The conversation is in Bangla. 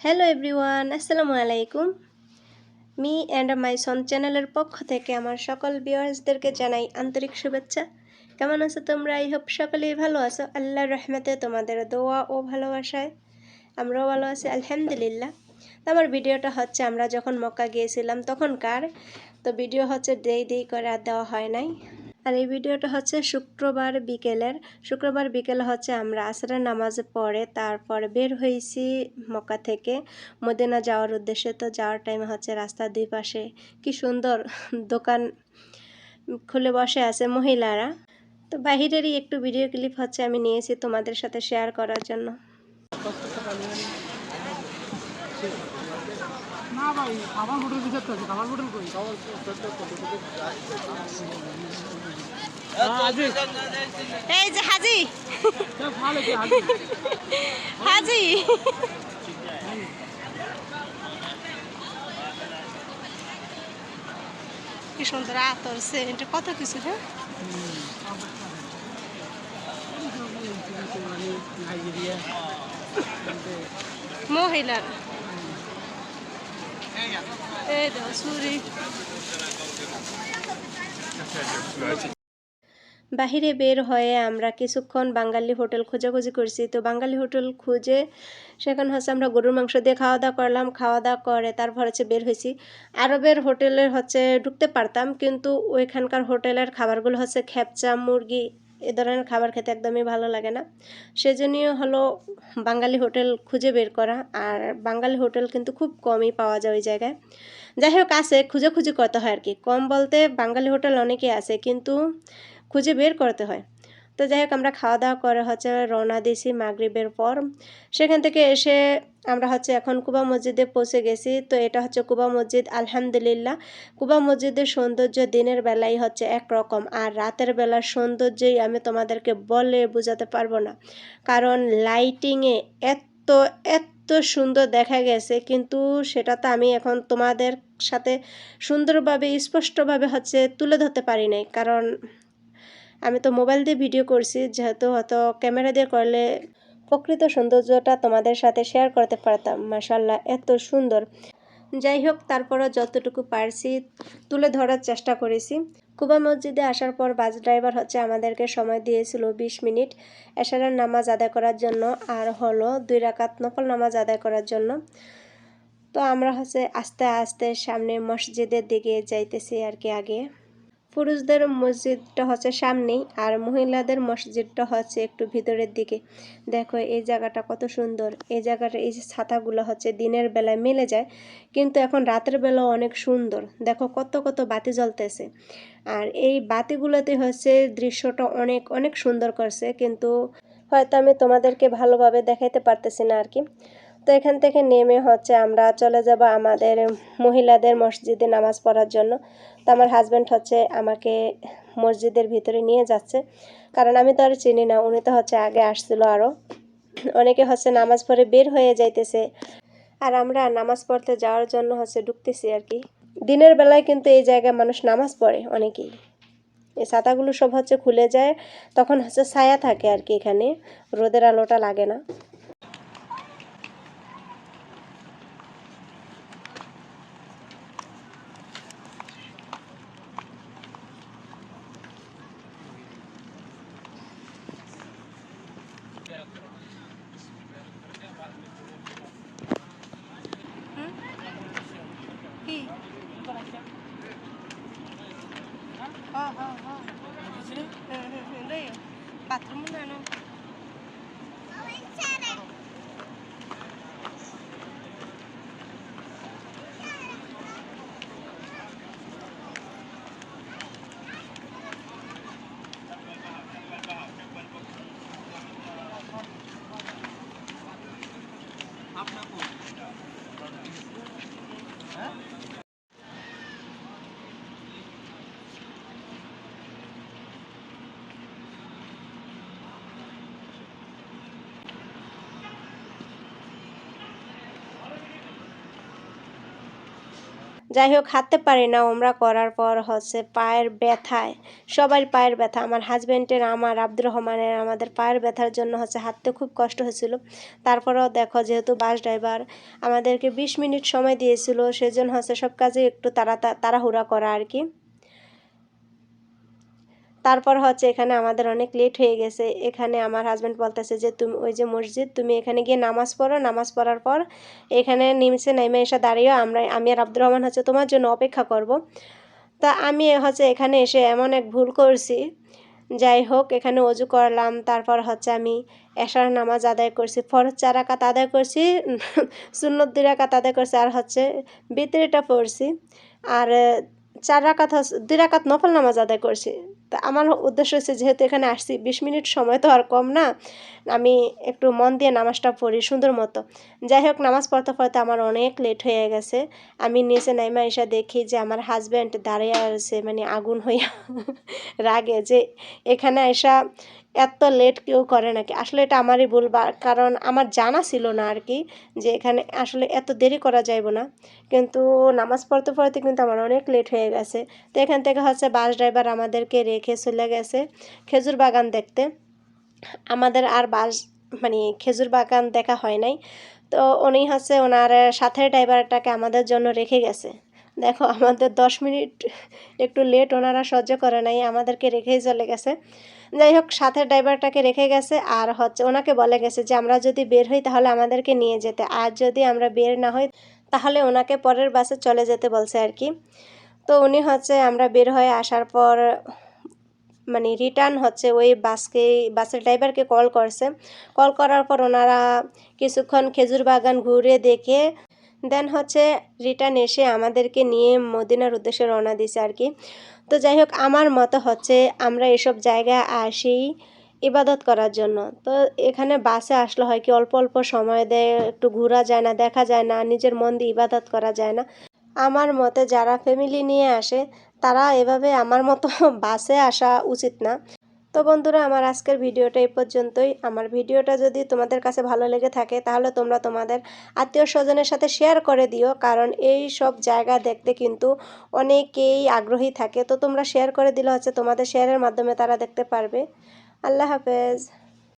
হ্যালো এভরিওয়ান আসসালামু আলাইকুম মি অ্যান্ড মাই সন চ্যানেলের পক্ষ থেকে আমার সকল ভিউয়ার্সদেরকে জানাই আন্তরিক শুভেচ্ছা। কেমন আছো তোমরা? আই হোপ সকলেই ভালো আছো। আল্লাহর রহমতে তোমাদের দোয়া ও ভালোবাসায় আমরাও ভালো আছি, আলহামদুলিল্লাহ। তো আমার ভিডিওটা হচ্ছে, আমরা যখন মক্কা গিয়েছিলাম, তখনকার তো ভিডিও হচ্ছে দেই দেই করে আর দেওয়া হয় নাই। আর এই ভিডিওটা হচ্ছে শুক্রবার বিকেলের। শুক্রবার বিকেলে হচ্ছে আমরা আসরের নামাজ পড়ে তারপর বের হয়েছি মক্কা থেকে মদিনা যাওয়ার উদ্দেশ্যে। তো যাওয়ার টাইমে হচ্ছে রাস্তার দুই পাশে কি সুন্দর দোকান খুলে বসে আছে মহিলারা। তো বাহিরেরই একটু ভিডিও ক্লিপ হচ্ছে আমি নিয়েছি তোমাদের সাথে শেয়ার করার জন্য। না ভাই খাবার হোটেল বিচারতে আছে? খাবার হোটেল কই? এই যে হাজি। হাজি? কি সুন্দর আতর সেন্ট কত কিছু হ্যাঁ মহিলার। বাহিরে বের হয়ে আমরা কিছুক্ষণ বাঙালি হোটেল খোঁজাখুঁজি করছি। তো বাঙালি হোটেল খুঁজে সেখানে হচ্ছে আমরা গরুর মাংস দিয়ে খাওয়া দাওয়া করলাম। খাওয়া দাওয়া করে তারপর হচ্ছে বের হয়েছি। আরবের হোটেলে হচ্ছে ঢুকতে পারতাম, কিন্তু ওইখানকার হোটেলের খাবারগুলো হচ্ছে খ্যাপচা মুরগি এ ধরনের খাবার খেতে একদমই ভালো লাগে না। সেজন্যই হলো বাঙালি হোটেল খুঁজে বের করা। আর বাঙালি হোটেল কিন্তু খুব কমই পাওয়া যায় ওই জায়গায়। যাই হোক, আছে খুঁজে খুঁজে করতে হয় আর কি। কম বলতে বাঙালি হোটেল অনেকে আছে, কিন্তু খুঁজে বের করতে হয়। তো যাই হোক, আমরা খাওয়া দাওয়া করে হচ্ছে রওনা দিয়েছি মাগরিবের পর। সেখান থেকে এসে আমরা হচ্ছে এখন কুবা মসজিদে পৌঁছে গেছি। তো এটা হচ্ছে কুবা মসজিদ, আলহামদুলিল্লাহ। কুবা মসজিদের সৌন্দর্য দিনের বেলায় হচ্ছে একরকম, আর রাতের বেলার সৌন্দর্যই আমি তোমাদেরকে বলে বোঝাতে পারব না। কারণ লাইটিংয়ে এত এত সুন্দর দেখা গেছে, কিন্তু সেটা তো আমি এখন তোমাদের সাথে সুন্দরভাবে, স্পষ্টভাবে হচ্ছে তুলে ধরতে পারি নাই। কারণ আমি তো মোবাইল দিয়ে ভিডিও করছি, যেহেতু হয়তো ক্যামেরা দিয়ে করলে প্রকৃত সৌন্দর্যটা তোমাদের সাথে শেয়ার করতে পারতাম। মাসাল্লাহ এত সুন্দর। যাই হোক, তারপরও যতটুকু পারছি তুলে ধরার চেষ্টা করেছি। কুবা মসজিদে আসার পর বাস ড্রাইভার হচ্ছে আমাদেরকে সময় দিয়েছিল বিশ মিনিট এশারের নামাজ আদায় করার জন্য আর হলো দুই রাকাত নকল নামাজ আদায় করার জন্য। তো আমরা হচ্ছে আস্তে আস্তে সামনে মসজিদের দিকে যাইতেছি আর কি আগে। পুরুষদের মসজিদটা হচ্ছে সামনেই আর মহিলাদের মসজিদটা হচ্ছে একটু ভিতরের দিকে। দেখো এই জায়গাটা কত সুন্দর। এই জায়গাটা এই যে ছাতাগুলো হচ্ছে দিনের বেলায় মেলে যায়, কিন্তু এখন রাতের বেলাও অনেক সুন্দর। দেখো কত কত বাতি জ্বলতেছে। আর এই বাতিগুলোতে হচ্ছে দৃশ্যটা অনেক অনেক সুন্দর করছে, কিন্তু হয়তো আমি তোমাদেরকে ভালোভাবে দেখাইতে পারতেছি না আর কি। তো এখান থেকে নেমে হচ্ছে আমরা চলে যাব আমাদের মহিলাদের মসজিদে নামাজ পড়ার জন্য। তো আমার হাজব্যান্ড হচ্ছে আমাকে মসজিদের ভিতরে নিয়ে যাচ্ছে। কারণ আমি তো আর চিনি না, উনি তো হচ্ছে আগে আসছিল আরও অনেকে হচ্ছে নামাজ পড়ে বের হয়ে যাইতেছে। আর আমরা নামাজ পড়তে যাওয়ার জন্য হচ্ছে ঢুকতেছি আর কি। দিনের বেলায় কিন্তু এই জায়গায় মানুষ নামাজ পড়ে অনেকেই। এই ছাতাগুলো সব হচ্ছে খুলে যায়, তখন হচ্ছে ছায়া থাকে আর কি এখানে। রোদের আলোটা লাগে না কি হ্যাঁ হ্যাঁ যাই হোক হাঁটতে পারি না ওমরা করার পর হচ্ছে পায়ের ব্যথায়, সবার পায়ের ব্যথা। আমার হাজব্যান্ডের আমার আব্দুর রহমানের আমাদের পায়ের ব্যথার জন্য হচ্ছে হাঁটতে খুব কষ্ট হয়েছিল। তারপরেও দেখো যেহেতু বাস ড্রাইভার আমাদেরকে বিশ মিনিট সময় দিয়েছিল, সেজন্য হচ্ছে সব কাজে একটু তাড়া তাড়াহুড়া করা আর কি। তারপর হচ্ছে এখানে আমাদের অনেক লেট হয়ে গেছে। এখানে আমার হাজব্যান্ড বলতেছে যে, তুমি ওই যে মসজিদ, তুমি এখানে গিয়ে নামাজ পড়ো। নামাজ পড়ার পর এখানে নিমসে নেমে এসে দাঁড়িয়ে আমরা, আমি আর আব্দুর রহমান হচ্ছে তোমার জন্য অপেক্ষা করব। তা আমি হচ্ছে এখানে এসে এমন এক ভুল করছি। যাই হোক, এখানে অজু করলাম, তারপর হচ্ছে আমি এশার নামাজ আদায় করছি, ফরজ চার রাকাত আদায় করছি, সুন্নত দুই রাকাত আদায় করছি, আর হচ্ছে বিতরিটা পড়ছি। আর চার রাকাত দুই রাকাত নফল নামাজ আদায় করছি। তা আমার উদ্দেশ্য হচ্ছে যেহেতু এখানে আসছি, বিশ মিনিট সময় তো আর কম না, আমি একটু মন দিয়ে নামাজটা পড়ি সুন্দর মতো। যাই হোক, নামাজ পড়তে পড়তে আমার অনেক লেট হয়ে গেছে। আমি নিচে নাইমা এসে দেখি যে আমার হাজব্যান্ড দাঁড়িয়ে আছে মানে আগুন হইয়া রাগে যে এখানে এসা এত লেট কেউ করে নাকি? আসলে এটা আমারই ভুল কারণ আমার জানা ছিল না আর কি যে এখানে আসলে এত দেরি করা যাইব না। কিন্তু নামাজ পড়তে পড়তে কিন্তু আমার অনেক লেট হয়ে গেছে। তো এখান থেকে হচ্ছে বাস ড্রাইভার আমাদেরকে রেখে চলে গেছে। খেজুর বাগান দেখতে। আমাদের আর বাস মানে খেজুর বাগান দেখা হয় নাই। তো উনি হচ্ছে ওনার সাথের ড্রাইভারটাকে আমাদের জন্য রেখে গেছে। দেখো, আমাদের দশ মিনিট একটু লেট ওনারা সহ্য করে নাই, আমাদেরকে রেখেই চলে গেছে। যাই হোক, সাথের ড্রাইভারটাকে রেখে গেছে আর হচ্ছে ওনাকে বলে গেছে যে, আমরা যদি বের হই তাহলে আমাদেরকে নিয়ে যেতে। আর যদি আমরা বের না হই তাহলে ওনাকে পরের বাসে চলে যেতে বলছে আর কি। তো উনি হচ্ছে আমরা বের হয়ে আসার পর মানে রিটার্ন হচ্ছে ওই বাসকে বাসের ড্রাইভারকে কল করছে। কল করার পর ওনারা কিছুক্ষণ খেজুর বাগান ঘুরে দেখে দেন হচ্ছে রিটার্ন এসে আমাদেরকে নিয়ে মদিনার উদ্দেশ্যে রওনা দিছে আর কি। তো যাই হোক, আমার মতো হচ্ছে আমরা এসব জায়গায় আসি ইবাদত করার জন্য। তো এখানে বাসে আসলে হয় কি, অল্প অল্প সময় দেয়, একটু ঘোরা যায় না, দেখা যায় না, নিজের মন দিয়ে ইবাদত করা যায় না। আমার মতে যারা ফ্যামিলি নিয়ে আসে, তারা এভাবে আমার মতো বাসে আসা উচিত না। তো বন্ধুরা, আমার আজকের ভিডিওটা এই পর্যন্তই। আমার ভিডিওটা যদি তোমাদের কাছে ভালো লেগে থাকে, তাহলে তোমরা তোমাদের আত্মীয় স্বজনের সাথে শেয়ার করে দিও, কারণ এই সব জায়গা দেখতে কিন্তু অনেকেই আগ্রহী থাকে। তো তোমরা শেয়ার করে দিলে হচ্ছে তোমাদের শেয়ারের মাধ্যমে তারা দেখতে পারবে। আল্লাহ হাফেজ।